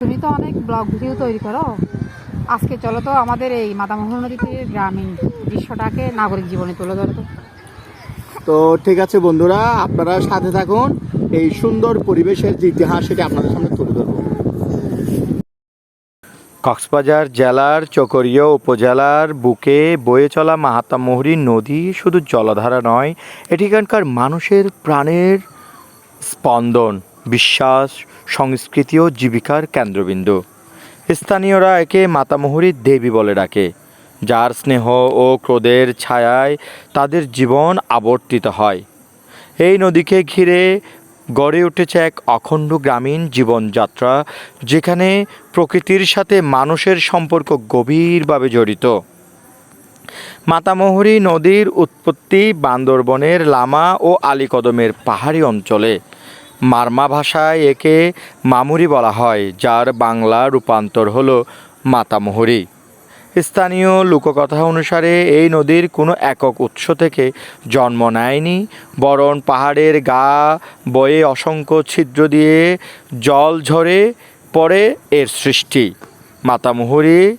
তুমি তো অনেক ব্লগ ভিডিও তৈরি করো। আজকে চলো তো আমাদের এই মাতামোহন নদীতে গ্রামীণ দৃশ্যটাকে নাগরিক জীবনে তুলে ধরো তো। তো ঠিক আছে বন্ধুরা আপনারা সাথে থাকুন। এই সুন্দর পরিবেশের যে ইতিহাস সেটা আপনাদের সামনে তুলে ধরবো। কক্সবাজার জেলার চকরিয়া উপজেলার বুকে বয়ে চলা মাহাত্মামহুরী নদী শুধু জলধারা নয় এটিখানকার মানুষের প্রাণের স্পন্দন বিশ্বাস সংস্কৃতি ও জীবিকার কেন্দ্রবিন্দু। স্থানীয়রা একে মাতামহুরীর দেবী বলে ডাকে, যার স্নেহ ও ক্রোধের ছায়ায় তাদের জীবন আবর্তিত হয়। এই নদীকে ঘিরে গড়ে উঠেছে এক অখণ্ড গ্রামীণ জীবনযাত্রা, যেখানে প্রকৃতির সাথে মানুষের সম্পর্ক গভীরভাবে জড়িত। মাতামহুরী নদীর উৎপত্তি বান্দরবনের লামা ও আলীকদমের পাহাড়ি অঞ্চলে। মারমা ভাষায় একে মামুরি বলা হয়, যার বাংলা রূপান্তর হল মাতামহুরী। স্থানীয় লোককথা অনুসারে এই নদীর কোনো একক উৎস থেকে জন্ম নেয়নি, বরং পাহাড়ের গা বয়ে অসংখ্য ছিদ্র দিয়ে জল ঝরে পড়ে এর সৃষ্টি। মাতামুহুরী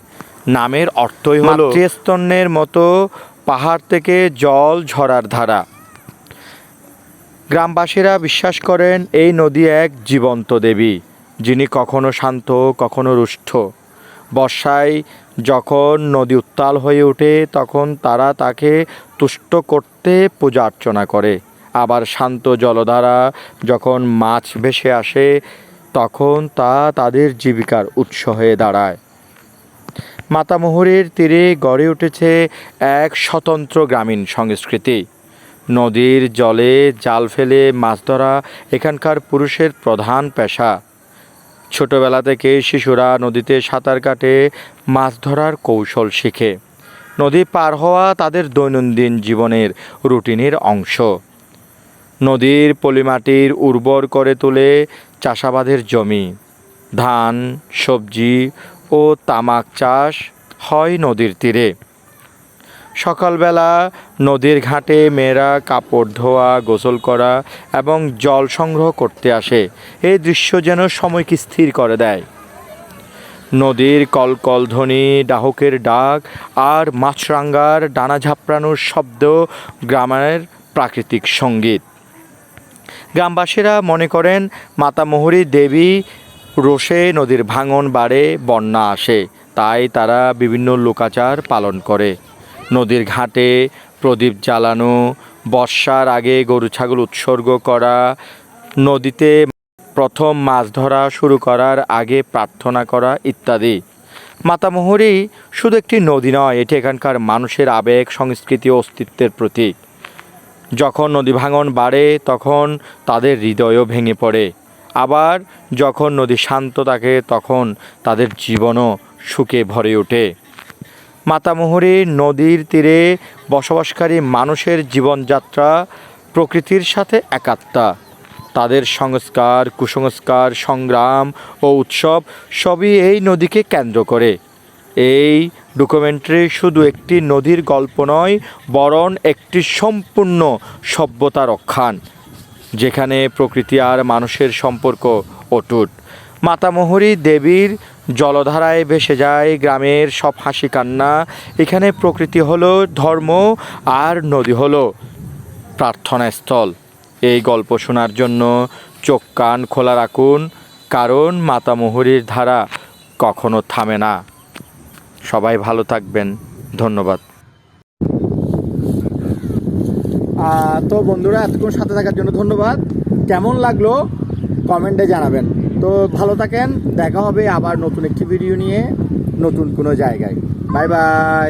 নামের অর্থই হল মাতৃস্তন্যের মতো পাহাড় থেকে জল ঝরার ধারা। গ্রামবাসীরা বিশ্বাস করেন এই নদী এক জীবন্ত দেবী, যিনি কখনো শান্ত, কখনো রুষ্ট। বর্ষায় যখন নদী উত্তাল হয়ে ওঠে, তখন তারা তাকে তুষ্ট করতে পূজা অর্চনা করে। আবার শান্ত জলধারা যখন মাছ ভেসে আসে, তখন তা তাদের জীবিকার উৎস হয়ে দাঁড়ায়। মাতামুহুরীর তীরে গড়ে উঠেছে এক স্বতন্ত্র গ্রামীণ সংস্কৃতি। নদীর জলে জাল ফেলে মাছ ধরা এখানকার পুরুষের প্রধান পেশা। ছোটবেলা থেকে শিশুরা নদীতে সাঁতার কাটে, মাছ ধরার কৌশল শিখে। নদী পার হওয়া তাদের দৈনন্দিন জীবনের রুটিনের অংশ। নদীর পলিমাটির উর্বর করে তোলে চাষাবাদের জমি। ধান, সবজি ও তামাক চাষ হয় নদীর তীরে। সকালবেলা নদীর ঘাটে মেয়েরা কাপড় ধোয়া, গোসল করা এবং জল সংগ্রহ করতে আসে। এই দৃশ্য যেন সময়কে স্থির করে দেয়। নদীর কলকল ধ্বনি ডাহকের ডাক আর মাছরাঙ্গার ডানা ঝাপড়ানোর শব্দ গ্রামের প্রাকৃতিক সংগীত। গ্রামবাসীরা মনে করেন, মাতামহুরী দেবী রোষে নদীর ভাঙন বাড়ে, বন্যা আসে। তাই তারা বিভিন্ন লোকাচার পালন করে। নদীর ঘাটে প্রদীপ জ্বালানো, বর্ষার আগে গরু, ছাগল উৎসর্গ করা, নদীতে প্রথম মাছ ধরা শুরু করার আগে প্রার্থনা করা ইত্যাদি। মাতামহুরী শুধু একটি নদী নয়, এটি এখানকার মানুষের আবেগ, সংস্কৃতি ও অস্তিত্বের প্রতীক। যখন নদী ভাঙন বাড়ে, তখন তাদের হৃদয়ও ভেঙে পড়ে। আবার যখন নদী শান্ত থাকে, তখন তাদের জীবনও সুখে ভরে ওঠে। মাতামুহুরী নদীর তীরে বসবাসকারী মানুষের জীবনযাত্রা প্রকৃতির সাথে একাত্মা। তাদের সংস্কার, কুসংস্কার, সংগ্রাম ও উৎসব সবই এই নদীকে কেন্দ্র করে। এই ডকুমেন্টারি শুধু একটি নদীর গল্প নয়, বরং একটি সম্পূর্ণ সভ্যতা রক্ষান, যেখানে প্রকৃতি আর মানুষের সম্পর্ক অটুট। মাতামহুরী দেবীর জলধারায় ভেসে যায় গ্রামের সব হাসি কান্না। এখানে প্রকৃতি হলো ধর্ম আর নদী হলো প্রার্থনাস্থল এই গল্প শোনার জন্য চোখ কান খোলা রাখুন, কারণ মাতামহুরীর ধারা কখনো থামে না। সবাই ভালো থাকবেন। ধন্যবাদ। তো বন্ধুরা, এতক্ষণ সাথে থাকার জন্য ধন্যবাদ। কেমন লাগল? কমেন্টে জানাবেন। তো ভালো থাকেন, দেখা হবে আবার নতুন একটি ভিডিও নিয়ে, নতুন কোনো জায়গায়। Bye bye